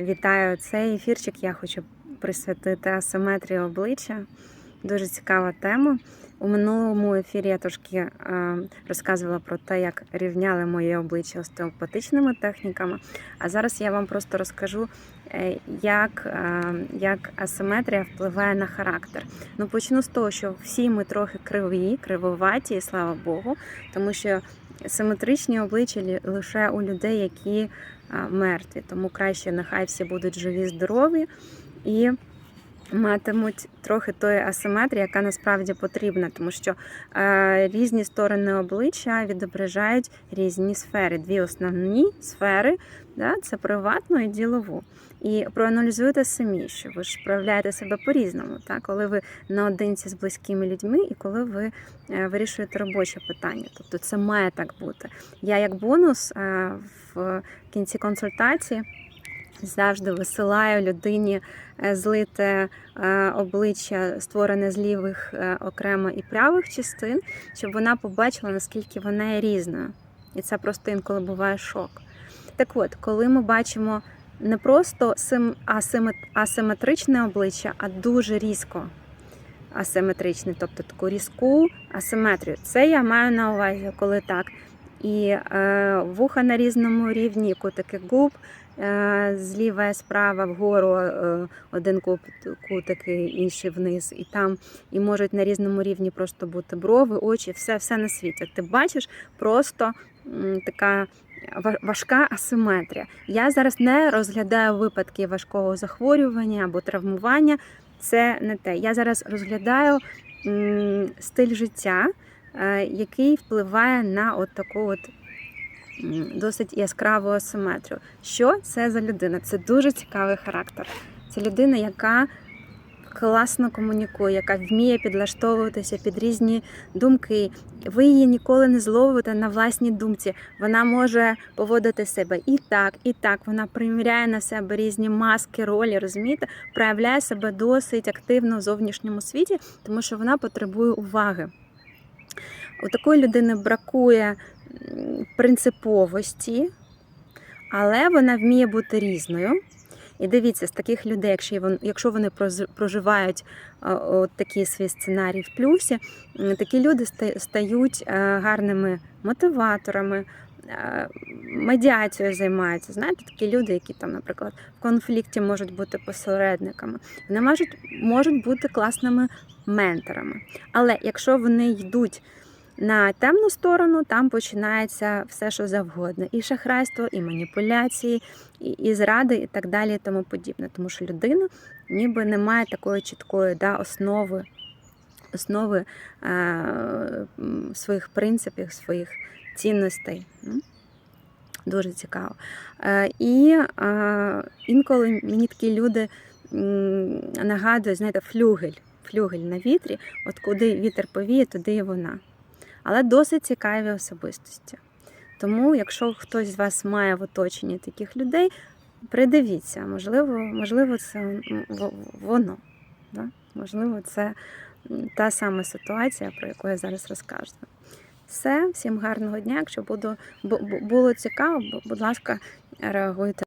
Вітаю! Цей ефірчик я хочу присвятити асиметрії обличчя. Дуже цікава тема. У минулому ефірі я трошки е, розказувала про те, як рівняли моє обличчя остеопатичними техніками. А зараз я вам просто розкажу, е, як, е, як асиметрія впливає на характер. Ну, почну з того, що всі ми трохи криві, кривоваті, і слава Богу, тому що симетричні обличчя лише у людей, які мертві. Тому краще нехай всі будуть живі, здорові і матимуть трохи тої асиметрії, яка насправді потрібна, тому що е, різні сторони обличчя відображають різні сфери. Дві основні сфери да, це приватну і ділову. І проаналізуйте самі, що ви ж проявляєте себе по-різному, коли ви наодинці з близькими людьми і коли ви е, вирішуєте робоче питання. Тобто це має так бути. Я як бонус е, в кінці консультації завжди висилаю людині е, злите е, обличчя, створене з лівих е, окремо і правих частин, щоб вона побачила, наскільки вона є різною. І це просто інколи буває шок. Так от, коли ми бачимо не просто сим- асиме- асиметричне обличчя, а дуже різко асиметричне, тобто таку різку асиметрію. Це я маю на увазі, коли так. І е, вуха на різному рівні, кутики губ, е, зліва і справа вгору е, один кут, кутик, інший вниз, і там і можуть на різному рівні просто бути брови, очі, все, все на світі. Ти бачиш просто така ва- важка асиметрія. Я зараз не розглядаю випадки важкого захворювання або травмування. Це не те. Я зараз розглядаю стиль життя, який впливає на от таку от досить яскраву асиметрію. Що це за людина? Це дуже цікавий характер. Це людина, яка класно комунікує, яка вміє підлаштовуватися під різні думки. Ви її ніколи не зловите на власній думці. Вона може поводити себе і так, і так. Вона приміряє на себе різні маски, ролі, розумієте, проявляє себе досить активно в зовнішньому світі, тому що вона потребує уваги. У такої людини бракує принциповості, але вона вміє бути різною. І дивіться, з таких людей, якщо вони проживають такий свій сценарій в плюсі, такі люди стають е, гарними мотиваторами, е, медіацією займаються. Знаєте, такі люди, які там, наприклад, в конфлікті можуть бути посередниками, вони можуть, можуть бути класними менторами. Але якщо вони йдуть на темну сторону, там починається все, що завгодно: і шахрайство, і маніпуляції, і, і зради, і так далі, і тому подібне. Тому що людина ніби не має такої чіткої да, основи, основи е, своїх принципів, своїх цінностей. Дуже цікаво. Е, і е, інколи мені такі люди нагадують, знаєте, флюгель, флюгель на вітрі, от куди вітер повіє, туди і вона. Але досить цікаві особистості. Тому, якщо хтось з вас має в оточенні таких людей, придивіться, можливо, можливо, це воно. Да? Можливо, це та сама ситуація, про яку я зараз розкажу. Все, всім гарного дня. Якщо буду, бу- бу- було цікаво, будь ласка, реагуйте.